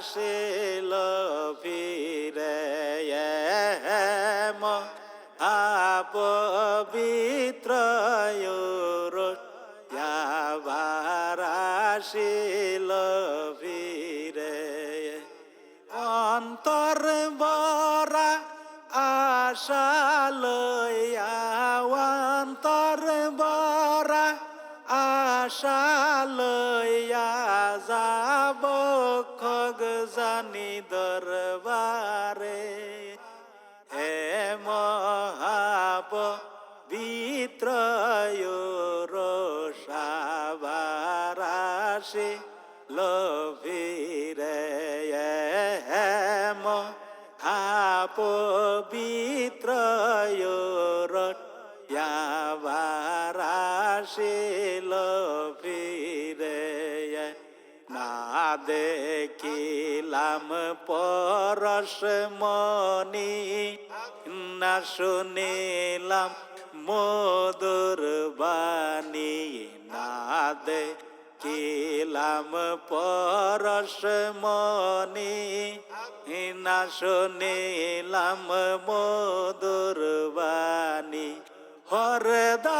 আসিল ফিরে মহাপবিত্র যাবার আসিল ফিরে অন্তর বরা আশা লইয়া অন্তর বরা আশা লইয়া যাব খগ জানি দরবারে। হে মহাব বিত্রয় রসাবারাশি লভিরে। হেম হাপ বিত্রয় রসাবারাশি লভিরে না দেখিলাম পরশ মনি না শুনিলাম মধুর বাণী। না দেখিলাম পরশ মনি না শুনিলাম মধুর বাণী। হরদামেজি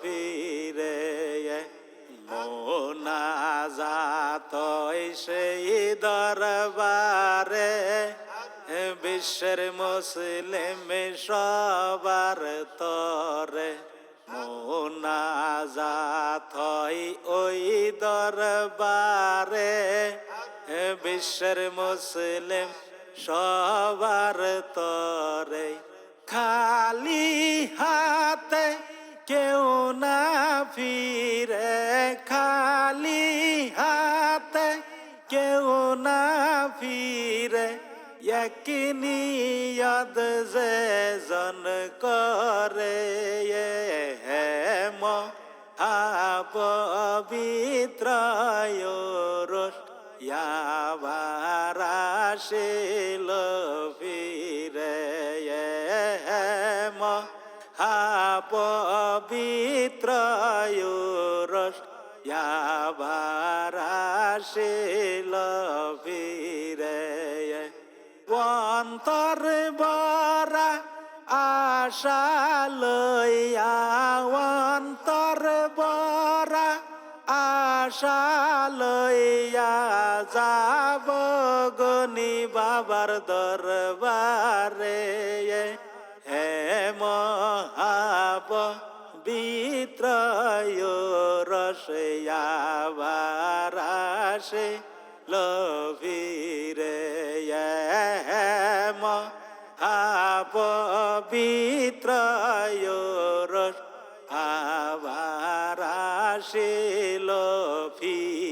ফিরে মোনাজাত সেই দরবারে। বিশ্বের মুসলিম সবার তরে মোনাজাত ওই দরবারে। বিশ্বের মুসলিম সবার তরে। খালি হাতে কেউ না ফিরে, খালি হাতে কেউ না ফিরে। একনিয়দ যে জন করে হেম পবিত্রয় রস ইয়াবারাশিল ফিরে। পবিত্রয় রস ইয়াবারাশিল ফিরে অন্তর বরা আশা লইয়া অন্তর বরা আশা লইয়া যাব গনি বাবার দরবারে। বিত্রয় রসে আবার আসে লভিরে আব বিত্রয় রস আবার আসে লভি